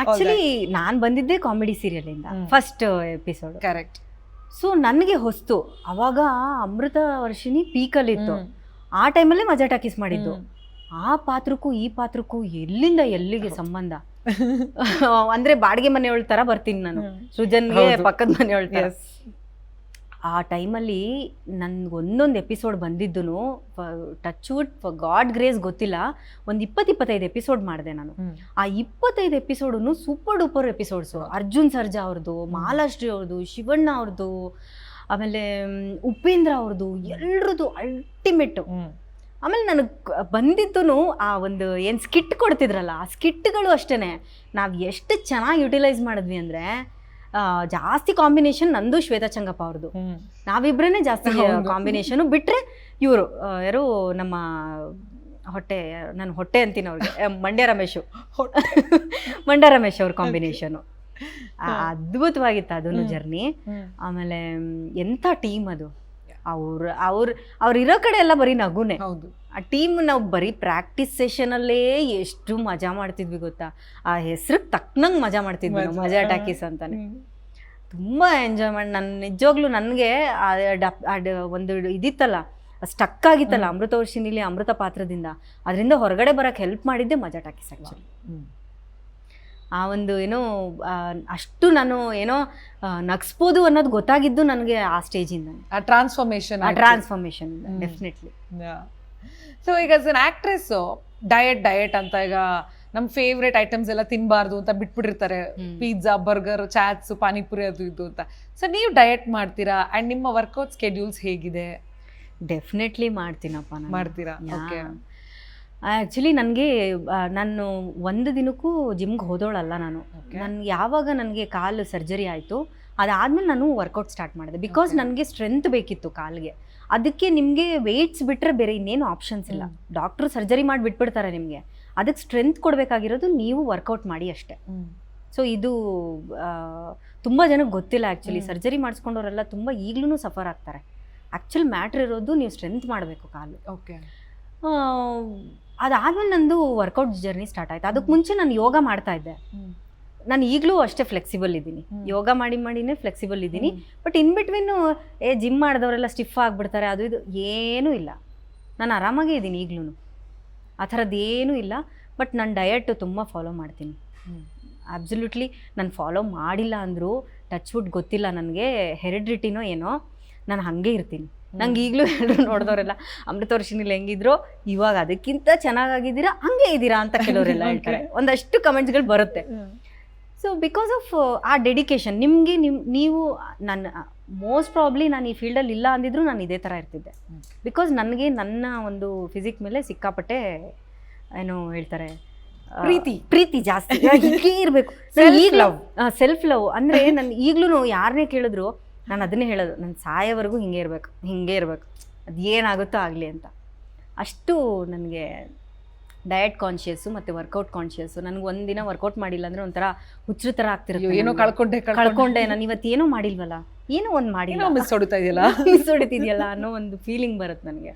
Actually ನಾನು ಬಂದಿದ್ದೆ comedy serial ಇಂದ ಫಸ್ಟ್ ಎಪಿಸೋಡ್ ಕರೆಕ್ಟ್ ಸೊ ನನಗೆ ಹೊಸ್ತು. ಅವಾಗ ಅಮೃತ ವರ್ಷಿಣಿ ಪೀಕಲ್ಲಿತ್ತು ಆ ಟೈಮಲ್ಲೇ ಮಜಾ ಟಾಕೀಸ್ ಮಾಡಿದ್ದು. ಆ ಪಾತ್ರಕ್ಕೂ ಈ ಪಾತ್ರಕ್ಕೂ ಎಲ್ಲಿಂದ ಎಲ್ಲಿಗೆ ಸಂಬಂಧ? ಅಂದ್ರೆ ಬಾಡಿಗೆ ಮನೆಯವಳ ತರ ಬರ್ತೀನಿ ನಾನು. ಸೃಜನ್ಗೆ ಪಕ್ಕದ ಮನೆಯವಳ ತರ. ಆ ಟೈಮಲ್ಲಿ ನನ್ಗೆ ಒಂದೊಂದು ಎಪಿಸೋಡ್ ಬಂದಿದ್ದು ಟಚ್ ವುಡ್ ಗಾಡ್ ಗ್ರೇಸ್ ಗೊತ್ತಿಲ್ಲ ಒಂದು ಇಪ್ಪತ್ತು ಇಪ್ಪತ್ತೈದು ಎಪಿಸೋಡ್ ಮಾಡಿದೆ ನಾನು. ಆ ಇಪ್ಪತ್ತೈದು ಎಪಿಸೋಡನ್ನು super duper episodes Arjun Sarja ಅವ್ರದ್ದು ಮಹಾಲಕ್ಷ್ಮಿ ಅವ್ರದ್ದು ಶಿವಣ್ಣ ಅವ್ರದ್ದು ಆಮೇಲೆ ಉಪೇಂದ್ರ ಅವ್ರದ್ದು ಎಲ್ರದ್ದು ಅಲ್ಟಿಮೇಟು ಆಮೇಲೆ ನನಗೆ ಬಂದಿದ್ದು ಆ ಒಂದು ಏನು ಸ್ಕಿಟ್ ಕೊಡ್ತಿದ್ರಲ್ಲ ಆ ಸ್ಕಿಟ್ಗಳು ಅಷ್ಟೇ ನಾವು ಎಷ್ಟು ಚೆನ್ನಾಗಿ ಯುಟಿಲೈಸ್ ಮಾಡಿದ್ವಿ ಅಂದರೆ ಜಾಸ್ತಿ ಕಾಂಬಿನೇಷನ್ ನಂದು ಶ್ವೇತಾ ಚಂಗಪ್ಪ ಅವ್ರದ್ದು ನಾವಿಬ್ರೇನೆ ಜಾಸ್ತಿ ಕಾಂಬಿನೇಷನ್ ಬಿಟ್ರೆ ಇವರು ಯಾರು ನಮ್ಮ ಹೊಟ್ಟೆ ನಾನು ಹೊಟ್ಟೆ ಅಂತೀನಿ ಅವ್ರಿಗೆ. ಮಂಡ್ಯ ರಮೇಶ್. ಮಂಡ್ಯ ರಮೇಶ್ ಅವ್ರ ಕಾಂಬಿನೇಷನು ಅದ್ಭುತವಾಗಿತ್ತು ಅದನ್ನು ಜರ್ನಿ ಆಮೇಲೆ ಎಂಥ ಟೀಮ್ ಅದು. ಅವ್ರ ಅವ್ರ ಅವ್ರು ಇರೋ ಕಡೆ ಎಲ್ಲ ಬರೀ ನಗುನೆ. ಹೌದು. ಆ ಟೀಮ್ ನಾವು ಬರೀ ಪ್ರಾಕ್ಟೀಸ್ ಸೆಷನಲ್ಲೇ ಎಷ್ಟು ಮಜಾ ಮಾಡ್ತಿದ್ವಿ ಗೊತ್ತಾ? ಆ ಹೆಸ್ರಿಗೆ ತಕ್ಕನಂಗೆ ಮಜಾ ಮಾಡ್ತಿದ್ವಿ ನಾವು ಮಜಾ. ಟಾಕೀಸ್ ಅಂತಾನೆ. ತುಂಬ ಎಂಜಾಯ್ ಮಾಡಿ ನನ್ನ ನಿಜವಾಗ್ಲೂ ನನಗೆ ಒಂದು ಇದಿತ್ತಲ್ಲ ಸ್ಟಕ್ ಆಗಿತ್ತಲ್ಲ. ಅಮೃತ ವರ್ಷಿನಿಲಿ ಅಮೃತ ಪಾತ್ರದಿಂದ. ಅದರಿಂದ ಹೊರಗಡೆ ಬರೋಕ್ಕೆ ಹೆಲ್ಪ್ ಮಾಡಿದ್ದೆ ಮಜಾ ಟಾಕೀಸ್ ಆ್ಯಕ್ಚುಲಿ ಆ ಒಂದು ಏನೋ ಅಷ್ಟು ನಾನು ಏನೋ ನಗಿಸ್ಬೋದು ಅನ್ನೋದು ಗೊತ್ತಾಗಿದ್ದು ನನಗೆ ಆ ಸ್ಟೇಜಿಂದ ಆ ಟ್ರಾನ್ಸ್ಫಾರ್ಮೇಶನ್ ಆ ಟ್ರಾನ್ಸ್ಫಾರ್ಮೇಶನ್. ಡೆಫಿನೆಟ್ಲಿ ಸೊ ಈಗ as an actress diet diet ಅಂತ ಈಗ ನಮ್ಮ ಫೇವ್ರೆಟ್ ಐಟಮ್ಸ್ ಎಲ್ಲ ತಿನ್ನಬಾರ್ದು ಅಂತ ಬಿಟ್ಬಿಟ್ಟಿರ್ತಾರೆ. ಪಿಜ್ಜಾ ಬರ್ಗರ್ ಚಾಟ್ಸ್ ಪಾನಿಪುರಿ ಅದು ಇದು ಅಂತ. ಸೊ ನೀವು ಡಯಟ್ ಮಾಡ್ತೀರಾ? ಅಂಡ್ ನಿಮ್ಮ ವರ್ಕೌಟ್ ಸ್ಕೆಡ್ಯೂಲ್ಸ್ ಹೇಗಿದೆ? ಡೆಫಿನೆಟ್ಲಿ ಮಾಡ್ತೀನಪ್ಪ ನಾನು. ಮಾಡ್ತೀರಾ? ಓಕೆ ಆ್ಯಕ್ಚುಲಿ ನನಗೆ ನಾನು ಒಂದು ದಿನಕ್ಕೂ ಜಿಮ್ಗೆ ಹೋದೋಳಲ್ಲ ನಾನು. ನನಗೆ ಯಾವಾಗ ನನಗೆ ಕಾಲು ಸರ್ಜರಿ ಆಯಿತು ಅದಾದಮೇಲೆ ನಾನು ವರ್ಕೌಟ್ ಸ್ಟಾರ್ಟ್ ಮಾಡಿದೆ. ಬಿಕಾಸ್ ನನಗೆ ಸ್ಟ್ರೆಂತ್ ಬೇಕಿತ್ತು ಕಾಲಿಗೆ. ಅದಕ್ಕೆ ನಿಮಗೆ ವೆಯ್ಟ್ಸ್ ಬಿಟ್ಟರೆ ಬೇರೆ ಇನ್ನೇನು ಆಪ್ಷನ್ಸ್ ಇಲ್ಲ. ಡಾಕ್ಟ್ರು ಸರ್ಜರಿ ಮಾಡಿ ಬಿಟ್ಬಿಡ್ತಾರೆ ನಿಮಗೆ. ಅದಕ್ಕೆ ಸ್ಟ್ರೆಂತ್ ಕೊಡಬೇಕಾಗಿರೋದು ನೀವು ವರ್ಕೌಟ್ ಮಾಡಿ ಅಷ್ಟೇ. ಸೊ ಇದು ತುಂಬ ಜನಕ್ಕೆ ಗೊತ್ತಿಲ್ಲ ಆ್ಯಕ್ಚುಲಿ ಸರ್ಜರಿ ಮಾಡಿಸ್ಕೊಂಡವರೆಲ್ಲ ತುಂಬ ಈಗಲೂ ಸಫರ್ ಆಗ್ತಾರೆ. ಆ್ಯಕ್ಚುಲ್ ಮ್ಯಾಟ್ರ್ ಇರೋದು ನೀವು ಸ್ಟ್ರೆಂತ್ ಮಾಡಬೇಕು ಕಾಲು. ಓಕೆ ಅದಾದ್ಮೇಲೆ ನಂದು ವರ್ಕೌಟ್ ಜರ್ನಿ ಸ್ಟಾರ್ಟ್ ಆಯ್ತು. ಅದಕ್ಕೆ ಮುಂಚೆ ನಾನು ಯೋಗ ಮಾಡ್ತಾ ಇದ್ದೆ. ನಾನು ಈಗಲೂ ಅಷ್ಟೇ ಫ್ಲೆಕ್ಸಿಬಲ್ ಇದ್ದೀನಿ. ಯೋಗ ಮಾಡಿ ಮಾಡಿನೇ ಫ್ಲೆಕ್ಸಿಬಲ್ ಇದ್ದೀನಿ. But in between a gym ಮಾಡಿದವರೆಲ್ಲ stiff ಆಗಿಬಿಡ್ತಾರೆ ಅದು ಇದು ಏನೂ ಇಲ್ಲ. ನಾನು ಆರಾಮಾಗೇ ಇದ್ದೀನಿ ಈಗಲೂ ಆ ಥರದ್ದು ಏನೂ ಇಲ್ಲ. ಬಟ್ ನಾನು ಡಯಟ್ ತುಂಬ ಫಾಲೋ ಮಾಡ್ತೀನಿ. ಅಬ್ಸಲ್ಯೂಟ್ಲಿ ನಾನು ಫಾಲೋ ಮಾಡಿಲ್ಲ ಅಂದರೂ ಟಚ್ ವುಡ್ ಗೊತ್ತಿಲ್ಲ ನನಗೆ ಹೆರಿಡ್ರಿಟಿನೋ ಏನೋ ನಾನು ಹಾಗೆ ಇರ್ತೀನಿ. ನಂಗೆ ಈಗಲೂ ಎಲ್ಲರೂ ನೋಡಿದವರೆಲ್ಲ ಅಮೃತ ವರ್ಷನಿಲ್ ಹೆಂಗಿದ್ರು ಇವಾಗ ಅದಕ್ಕಿಂತ ಚೆನ್ನಾಗಿದ್ದೀರಾ ಹಂಗೆ ಇದ್ದೀರಾ ಅಂತ ಕೆಲವರೆಲ್ಲ ಹೇಳ್ತಾರೆ. ಒಂದಷ್ಟು ಕಮೆಂಟ್ಸ್ಗಳು ಬರುತ್ತೆ. ಸೊ ಬಿಕಾಸ್ ಆಫ್ ಆ ಡೆಡಿಕೇಶನ್ ನಿಮಗೆ ನಿಮ್ ನೀವು ನನ್ನ ಮೋಸ್ಟ್ ಪ್ರಾಬ್ಲಿ ನಾನು ಈ ಫೀಲ್ಡಲ್ಲಿ ಇಲ್ಲ ಅಂದಿದ್ರು ನಾನು ಇದೇ ಥರ ಇರ್ತಿದ್ದೆ. ಬಿಕಾಸ್ ನನಗೆ ನನ್ನ ಒಂದು ಫಿಸಿಕ್ ಮೇಲೆ ಸಿಕ್ಕಾಪಟ್ಟೆ ಏನು ಹೇಳ್ತಾರೆ ಪ್ರೀತಿ. ಪ್ರೀತಿ ಜಾಸ್ತಿ. ಹೀಗೆ ಇರಬೇಕು. ಸೆಲ್ಫ್ ಲವ್ ಸೆಲ್ಫ್ ಲವ್ ಅಂದರೆ ನಾನು ಈಗಲೂ ಯಾರನ್ನೇ ಕೇಳಿದ್ರು ನಾನು ಅದನ್ನೇ ಹೇಳೋದು ನನ್ನ ಸಾಯೋವರೆಗೂ ಹಿಂಗೆ ಇರಬೇಕು ಹಿಂಗೆ ಇರಬೇಕು ಅದು ಏನಾಗುತ್ತೋ ಆಗಲಿ ಅಂತ. ಅಷ್ಟು ನನಗೆ ಡಯಟ್ ಕಾನ್ಷಿಯಸ್ಸು ಮತ್ತು ವರ್ಕೌಟ್ ಕಾನ್ಷಿಯಸ್ಸು ನನಗೆ ಒಂದಿನ ವರ್ಕೌಟ್ ಮಾಡಿಲ್ಲ ಅಂದರೆ ಒಂಥರ ಹುಚ್ಚು ಥರ ಆಗ್ತಿರೋದು ಏನೋ ಕಳ್ಕೊಂಡೆ ಕಳ್ಕೊಂಡೆ. ನಾನು ಇವತ್ತು ಏನೂ ಮಾಡಿಲ್ವಲ್ಲ ಏನೋ ಒಂದು ಮಾಡಿಲ್ಲ. ಮಿಸ್ ಹೊಡಿತಾ ಇದೆಯಲ್ಲ? ಮಿಸ್ ಹೊಡಿತಿದೆಯಲ್ಲ ಅನ್ನೋ ಒಂದು ಫೀಲಿಂಗ್ ಬರುತ್ತೆ ನನಗೆ.